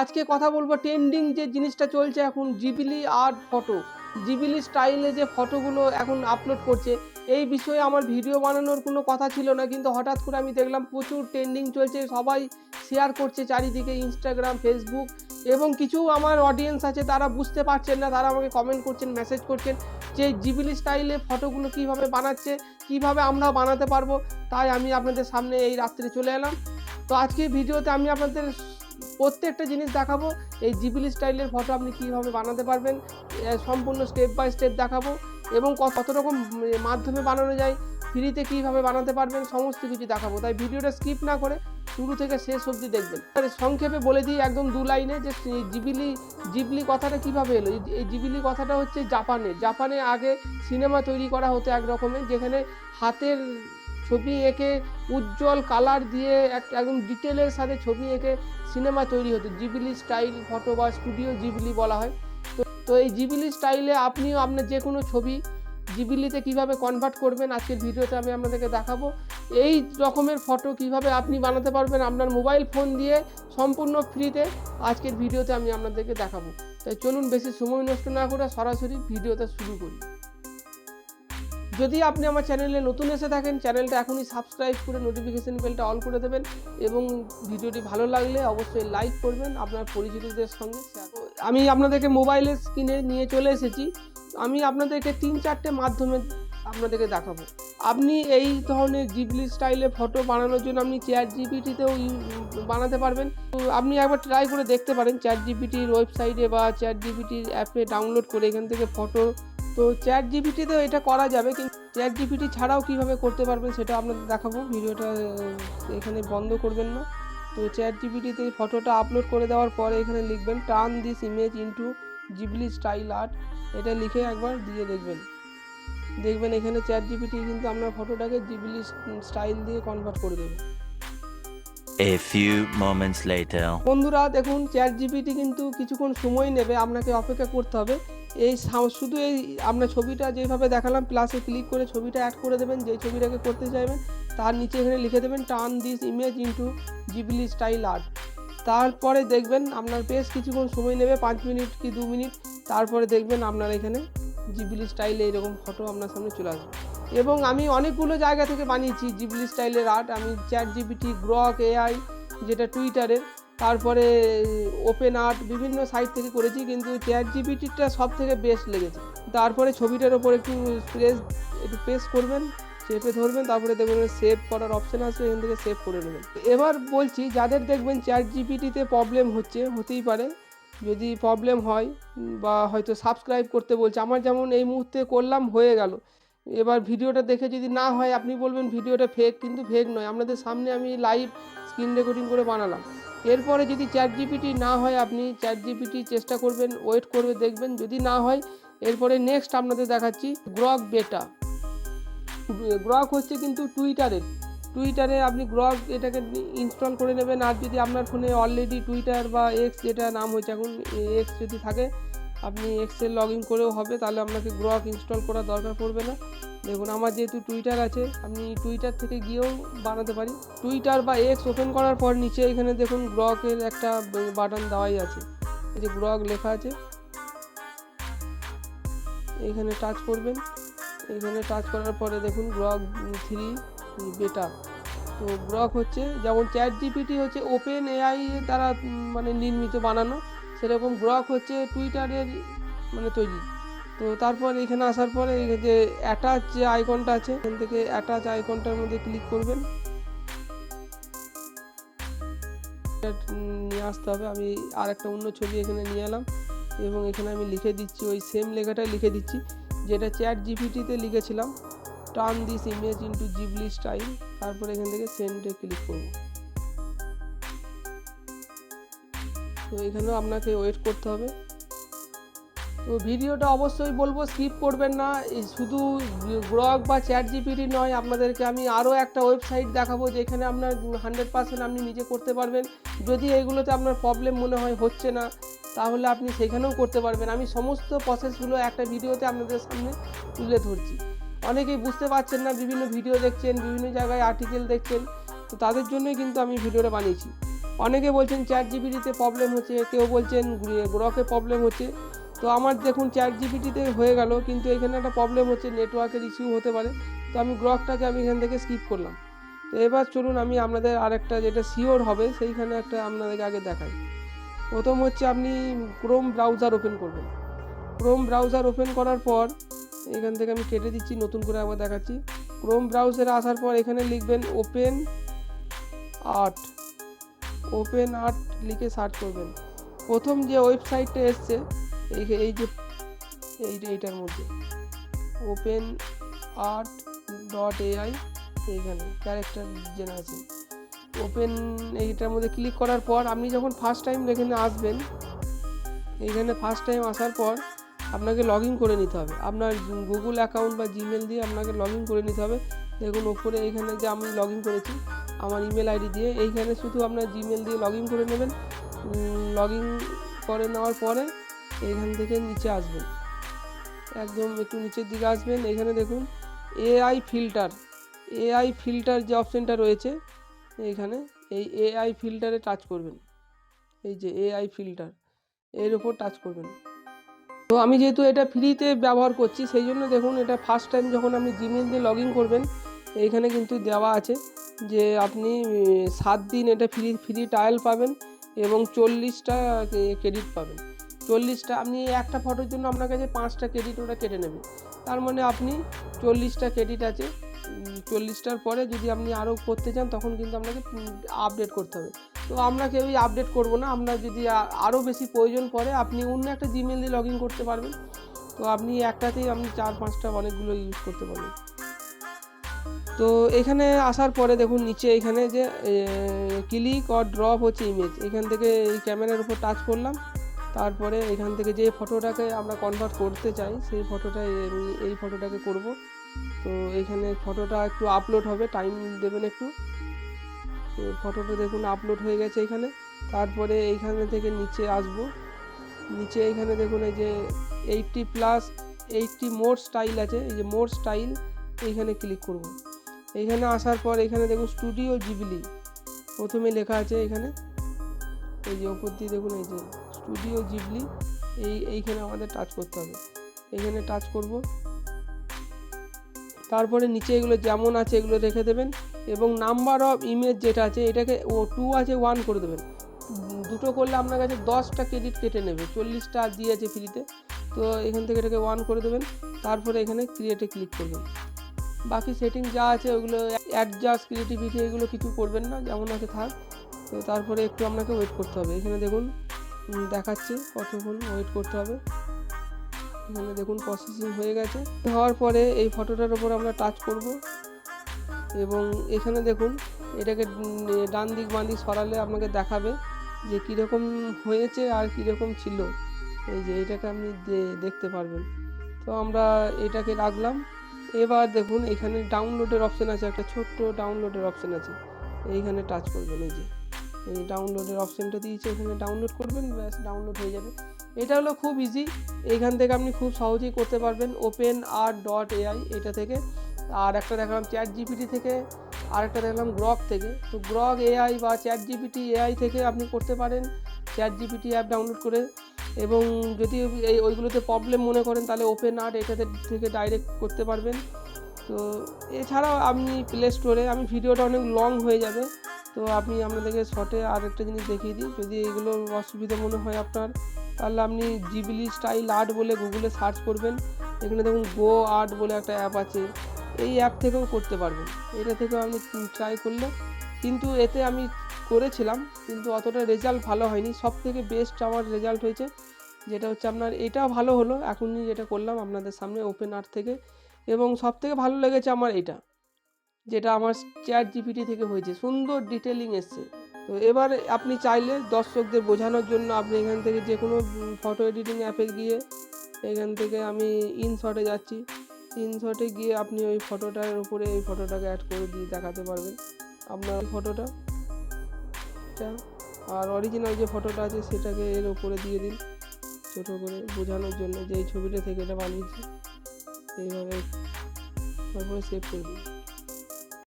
আজকে কথা বলব ট্রেন্ডিং যে জিনিসটা চলছে এখন জিবিলি আর্ট ফটো জিবিলি স্টাইলে যে ফটোগুলো এখন আপলোড করছে, এই বিষয়ে আমার ভিডিও বানানোর কোনো কথা ছিল না, কিন্তু হঠাৎ করে আমি দেখলাম প্রচুর ট্রেন্ডিং চলছে, সবাই শেয়ার করছে চারিদিকে ইনস্টাগ্রাম ফেসবুক এবং কিছু আমার অডিয়েন্স আছে, তারা বুঝতে পারছেন না, তারা আমাকে কমেন্ট করছেন মেসেজ করছেন যে জিবিলি স্টাইলে ফটোগুলো কীভাবে বানাচ্ছে, কীভাবে আমরা বানাতে পারব। তাই আমি আপনাদের সামনে এই রাত্রে চলে এলাম। তো আজকে ভিডিওতে আমি আপনাদের প্রত্যেকটা জিনিস দেখাবো, এই জিবিলি স্টাইলের ফটো আপনি কীভাবে বানাতে পারবেন সম্পূর্ণ স্টেপ বাই স্টেপ দেখাবো এবং কত রকম মাধ্যমে বানানো যায় ফ্রিতে কীভাবে বানাতে পারবেন, সমস্ত কিছু দেখাবো। তাই ভিডিওটা স্কিপ না করে শুরু থেকে শেষ অবধি দেখবেন। সংক্ষেপে বলে দিই একদম দু লাইনে যে জিবিলি জিবলি কথাটা কীভাবে এলো? এই জিবিলি কথাটা হচ্ছে জাপানে জাপানে আগে সিনেমা তৈরি করা হতো এক রকমের, যেখানে হাতের ছবি এঁকে উজ্জ্বল কালার দিয়ে এক- একদম ডিটেলের সাথে ছবি এঁকে সিনেমা তৈরি হতো। জিবিলি স্টাইল ফটো বা স্টুডিও জিবিলি বলা হয়। তো তো এই জিবিলি স্টাইলে আপনিও আপনার যে কোনো ছবি জিবিলিতে কীভাবে কনভার্ট করবেন, আজকের ভিডিওতে আমি আপনাদেরকে দেখাবো। এই রকমের ফটো কীভাবে আপনি বানাতে পারবেন আপনার মোবাইল ফোন দিয়ে সম্পূর্ণ ফ্রিতে আজকের ভিডিওতে আমি আপনাদেরকে দেখাবো। তাই চলুন বেশি সময় নষ্ট না করে সরাসরি ভিডিওটা শুরু করি। যদি আপনি আমার চ্যানেলে নতুন এসে থাকেন, চ্যানেলটা এখনই সাবস্ক্রাইব করে নোটিফিকেশন বেলটা অন করে দেবেন এবং ভিডিওটি ভালো লাগলে অবশ্যই লাইক করবেন আপনার পরিচিতদের সঙ্গে। আমি আপনাদেরকে মোবাইলের স্ক্রিনে নিয়ে চলে এসেছি। আমি আপনাদেরকে তিন চারটে মাধ্যমে আপনাদেরকে দেখাবো। আপনি এই ধরনের জিবলি স্টাইলে ফটো বানানোর জন্য আপনি চেয়ার জিবিটিতেও বানাতে পারবেন। আপনি একবার ট্রাই করে দেখতে পারেন। চ্যাট জিবিটির ওয়েবসাইটে বা চ্যাট জিবিটির অ্যাপে ডাউনলোড করে এখান থেকে ফটো তো চ্যাট জিপিটিতেও এটা করা যাবে কিন্তু চ্যাট জিপিটি ছাড়াও কীভাবে করতে পারবেন সেটা আপনাদের দেখাবো। ভিডিওটা এখানে বন্ধ করবেন না। তো চ্যাট জিপিটিতে ফটোটা আপলোড করে দেওয়ার পরে এখানে লিখবেন turn this image into Ghibli style art এটা লিখে একবার দিয়ে দেখবেন। দেখবেন এখানে চ্যাট জিপিটি কিন্তু আপনার ফটোটাকে জিবলি স্টাইল দিয়ে কনভার্ট করে দেবে। A few moments later. বন্ধুরা দেখুন চ্যাট জিপিটি কিন্তু কিছুক্ষণ সময় নেবে আপনাকে অপেক্ষা করতে হবে। এই শুধু এই আপনার ছবিটা যেভাবে দেখালাম প্লাসে ক্লিক করে ছবিটা অ্যাড করে দেবেন, যেই ছবিটাকে করতে চাইবেন, তার নিচে এখানে লিখে দেবেন turn this image into Ghibli style art তারপরে দেখবেন আপনার বেশ কিছুক্ষণ সময় নেবে, পাঁচ মিনিট কি দু মিনিট, তারপরে দেখবেন আপনার এখানে জিবলি স্টাইলে এরকম ফটো আপনার সামনে চলে আসবে। এবং আমি অনেকগুলো জায়গা থেকে বানিয়েছি জিবলি স্টাইলের আর্ট আমি চ্যাট জিবিটি গ্রক এআই যেটা টুইটারের তারপরে ওপেন আর্ট বিভিন্ন সাইট থেকে করেছি, কিন্তু চ্যাট জিবিটিটা সব থেকে বেস্ট লেগেছে। তারপরে ছবিটার ওপর একটু প্রেস একটু প্রেস করবেন, চেপে ধরবেন, তারপরে দেখবেন সেভ করার অপশান আসবে, এখান থেকে সেভ করে নেবেন। এবার বলছি, যাদের দেখবেন চ্যাট জিপিটিতে প্রবলেম হচ্ছে, হতেই পারে, যদি প্রবলেম হয়, বা হয়তো সাবস্ক্রাইব করতে বলছে, আমার যেমন এই মুহূর্তে করলাম, হয়ে গেল। এবার ভিডিওটা দেখে যদি না হয়, আপনি বলবেন ভিডিওটা ফেক কিন্তু ফেক নয়। আপনাদের সামনে আমি লাইভ স্ক্রিন রেকর্ডিং করে বানালাম। এরপরে যদি চ্যাট জিপিটি না হয়, আপনি চ্যাট জিপিটি চেষ্টা করবেন ওয়েট করবে, দেখবেন। যদি না হয়, এরপরে নেক্সট আপনাদের দেখাচ্ছি গ্রক বেটা গ্রক হচ্ছে কিন্তু টুইটারের টুইটারে আপনি গ্রক এটাকে ইনস্টল করে নেবেন। আর যদি আপনার ফোনে অলরেডি টুইটার বা এক্স যেটা নাম হয়েছে, এখন এক্স যদি থাকে আপনি এক্সের লগ ইন করেও হবে, তাহলে আপনাকে গ্রক ইনস্টল করার দরকার পড়বে না। দেখুন, আমার যেহেতু টুইটার আছে আমি টুইটার থেকে গিয়েও বানাতে পারি। টুইটার বা এক্স ওপেন করার পর নিচে এখানে দেখুন গ্রকের একটা বাটন দেওয়াই আছে। এই যে গ্রক লেখা আছে। এখানে টাচ করবেন। এখানে টাচ করার পরে দেখুন গ্রক থ্রি বেটা তো গ্রক হচ্ছে, যেমন চ্যাট জিপিটি হচ্ছে ওপেন এআই দ্বারা মানে নির্মিত, বানানো। সেরকম গ্রক হচ্ছে টুইটারের মানে তৈরি। তো তারপর এখানে আসার পরে যে অ্যাটাচ যে আইকনটা আছে, এখান থেকে অ্যাটাচ আইকনটার মধ্যে ক্লিক করবেন। নিয়ে আসতে হবে। আমি আর একটা অন্য ছবি এখানে নিয়ে এলাম এবং এখানে আমি লিখে দিচ্ছি, ওই সেম লেখাটাই লিখে দিচ্ছি, যেটা চ্যাট জিপিটিতে লিখেছিলাম turn this image into Ghibli style তারপরে এখান থেকে সেন্ডে ক্লিক করব। তো এখানেও আপনাকে ওয়েট করতে হবে। তো ভিডিওটা অবশ্যই বলব স্কিপ করবেন না। শুধু ব্লগ বা চ্যাট জিপিটি নয়, আপনাদেরকে আমি আরও একটা ওয়েবসাইট দেখাবো, যেখানে আপনার হান্ড্রেড পার্সেন্ট আপনি নিজে করতে পারবেন। যদি এগুলোতে আপনার প্রবলেম মনে হয়, হচ্ছে না, তাহলে আপনি সেখানেও করতে পারবেন। আমি সমস্ত প্রসেসগুলো একটা ভিডিওতে আপনাদের সামনে তুলে ধরছি। অনেকেই বুঝতে পারছেন না, বিভিন্ন ভিডিও দেখছেন, বিভিন্ন জায়গায় আর্টিকেল দেখছেন, তো তাদের জন্যই কিন্তু আমি ভিডিওটা বানিয়েছি। অনেকে বলছেন চ্যাট জিপিটিতে প্রবলেম হচ্ছে, কেউ বলছেন গ্রকে প্রবলেম হচ্ছে। তো আমার দেখুন চ্যাট জিপিটিতে হয়ে গেল, কিন্তু এখানে একটা প্রবলেম হচ্ছে নেটওয়ার্কের ইস্যু হতে পারে। তো আমি গ্রকটাকে আমি এখান থেকে স্কিপ করলাম। তো এবার চলুন আমি আপনাদের আরেকটা যেটা শিওর হবে, সেইখানে একটা আপনাদেরকে আগে দেখাই। প্রথম হচ্ছে আপনি ক্রোম ব্রাউজার ওপেন করবেন। ক্রোম ব্রাউজার ওপেন করার পর এখান থেকে আমি কেটে দিচ্ছি, নতুন করে আবার দেখাচ্ছি। ক্রোম ব্রাউজারে আসার পর এখানে লিখবেন ওপেন আর্ট ওপেন আর্ট লিখে সার্চ করবেন। প্রথম যে ওয়েবসাইটটা এসছে, এই এই যে, এই এইটার মধ্যে। ওপেন আর্ট ডট এআই এইখানে ক্যারেক্টার জেনারেশন ওপেন এইটার মধ্যে ক্লিক করার পর আপনি যখন ফার্স্ট টাইম এখানে আসবেন, এইখানে ফার্স্ট টাইম আসার পর আপনাকে লগ ইন করে নিতে হবে। আপনার গুগল অ্যাকাউন্ট বা জিমেল দিয়ে আপনাকে লগ ইন করে নিতে হবে। দেখুন ওপরে এইখানে যে আমি লগ ইন করেছি আমার ইমেল আইডি দিয়ে। এইখানে শুধু আপনার জিমেল দিয়ে লগ করে নেবেন। লগ করে নেওয়ার পরে এইখান থেকে নিচে আসবেন। একদম একটু নিচের দিকে আসবেন। এখানে দেখুন এআই ফিল্টার এআই ফিল্টার যে অপশানটা রয়েছে, এইখানে এই এআই ফিল্টারে টাচ করবেন। এই যে এআই ফিল্টার এর উপর টাচ করবেন। তো আমি যেহেতু এটা ফ্রিতে ব্যবহার করছি, সেই জন্য দেখুন, এটা ফার্স্ট টাইম যখন আপনি জিমেল দিয়ে লগ করবেন এইখানে কিন্তু দেওয়া আছে যে আপনি সাত দিন এটা ফ্রি ফ্রি ট্রায়াল পাবেন এবং চল্লিশটা ক্রেডিট পাবেন। চল্লিশটা, আপনি একটা ফটোর জন্য আপনার কাছে পাঁচটা ক্রেডিট ওরা কেটে নেবে। তার মানে আপনি চল্লিশটা ক্রেডিট আছে চল্লিশটার পরে যদি আপনি আরও করতে চান, তখন কিন্তু আপনাকে আপডেট করতে হবে। তো আমরা কেউই আপডেট করব না আপনার যদি আরও বেশি প্রয়োজন পড়ে, আপনি অন্য একটা জিমেল দিয়ে লগ ইন করতে পারবেন। তো আপনি একটাতেই আপনি চার, পাঁচটা অনেকগুলো ইউজ করতে পারবেন। তো এখানে আসার পরে দেখুন নিচে এখানে যে ক্লিক অর ড্রপ হচ্ছে ইমেজ এখান থেকে এই ক্যামেরার উপর টাচ করলাম। তারপরে এখান থেকে যে ফটোটাকে আমরা কনভার্ট করতে চাই, সেই ফটোটা আমি এই ফটোটাকে করব। তো এখানে ফটোটা একটু আপলোড হবে টাইম দেবেন একটু। তো ফটোটা দেখুন আপলোড হয়ে গেছে এখানে। তারপরে এইখানে থেকে নিচে আসব। নিচে এখানে দেখুন এই যে eighty plus eighty more style আছে। এই যে মোর স্টাইল এইখানে ক্লিক করব। এইখানে আসার পর এখানে দেখুন স্টুডিও জিবলি প্রথমে লেখা আছে এখানে। এই যে ওপর দিয়ে দেখুন এই যে স্টুডিও জিবলি এই, এইখানে আমাদের টাচ করতে হবে। এখানে টাচ করব। তারপরে নিচে এগুলো যেমন আছে এগুলো রেখে দেবেন। এবং নাম্বার অফ ইমেজ যেটা আছে, এটাকে ও টু আছে ওয়ান করে দেবেন। দুটো করলে আপনার কাছে দশটা ক্রেডিট কেটে নেবে। চল্লিশটা দিয়েছে ফ্রিতে তো। এখান থেকে এটাকে ওয়ান করে দেবেন। তারপরে এখানে ক্রিয়েটে ক্লিক করবেন। বাকি সেটিং যা আছে ওগুলো অ্যাডজাস্ট ক্রিয়েটিভিটি এগুলো কিছু করবেন না, যেমন আছে থাক। তো তারপরে একটু আপনাকে ওয়েট করতে হবে। এখানে দেখুন দেখাচ্ছে কতক্ষণ ওয়েট করতে হবে। এখানে দেখুন প্রসেসিং হয়ে গেছে। হওয়ার পরে এই ফটোটার উপর আমরা টাচ করব। এবং এখানে দেখুন, এটাকে ডান দিক, বাঁ দিক সরালে আপনাকে দেখাবে যে কীরকম হয়েছে আর কীরকম ছিল। এই যে এটাকে আপনি দেখতে পারবেন। তো আমরা এটাকে রাখলাম। এবার দেখুন, এখানে ডাউনলোডের অপশান আছে, একটা ছোট্ট ডাউনলোডের অপশান আছে। এইখানে টাচ করবেন, এই যে। এই ডাউনলোডের অপশানটা দিয়েছে, এখানে ডাউনলোড করবেন, ব্যাস ডাউনলোড হয়ে যাবে। এটা হলো খুব ইজি এইখান থেকে আপনি খুব সহজেই করতে পারবেন ওপেন আর ডট এআই এটা থেকে। আর একটা দেখালাম চ্যাট জিপিটি থেকে, আর একটা দেখলাম গ্রক থেকে। তো গ্রক এআই বা চ্যাট জিপিটি এআই থেকে আপনি করতে পারেন। চ্যাট জিপিটি অ্যাপ ডাউনলোড করে এবং যদি এই ওইগুলোতে প্রবলেম মনে করেন, তাহলে ওপেন আর্ট এটাতে থেকে ডাইরেক্ট করতে পারবেন। তো এছাড়াও আপনি প্লে স্টোরে আমি ভিডিওটা অনেক লং হয়ে যাবে। তো আপনি আপনাদেরকে শর্টে আর একটা জিনিস দেখিয়ে দিই। যদি এগুলো অসুবিধা মনে হয় আপনার, তাহলে আপনি জিবিলি স্টাইল আর্ট বলে গুগলে সার্চ করবেন। এখানে দেখুন গো আর্ট বলে একটা অ্যাপ আছে। এই অ্যাপ থেকেও করতে পারবেন। এটা থেকেও আপনি ট্রাই করলে। কিন্তু এতে আমি করেছিলাম, কিন্তু অতটা রেজাল্ট ভালো হয়নি। সব থেকে বেস্ট আমার রেজাল্ট হয়েছে যেটা হচ্ছে আপনার এটা ভালো হলো। এখনই যেটা করলাম আপনাদের সামনে ওপেন আর্ট থেকে। এবং সব থেকে ভালো লেগেছে আমার এটা, যেটা আমার চ্যাট জিপিটি থেকে হয়েছে। সুন্দর ডিটেলিং এসছে। তো এবার আপনি চাইলে দর্শকদের বোঝানোর জন্য আপনি এখান থেকে যে কোনো ফটো এডিটিং অ্যাপে গিয়ে, এখান থেকে আমি ইনশটে যাচ্ছি। ইনশটে গিয়ে আপনি ওই ফটোটার উপরে এই ফটোটাকে অ্যাড করে দিয়ে দেখাতে পারবেন আপনার ফটোটা আর অরিজিনাল যে ফটোটা আছে সেটাকে এর উপরে দিয়ে দিন। ছোটো করে বোঝানোর জন্য যে এই ছবিটা থেকে এটা বানিয়েছি, এইভাবে তারপরে সেভ করে দিন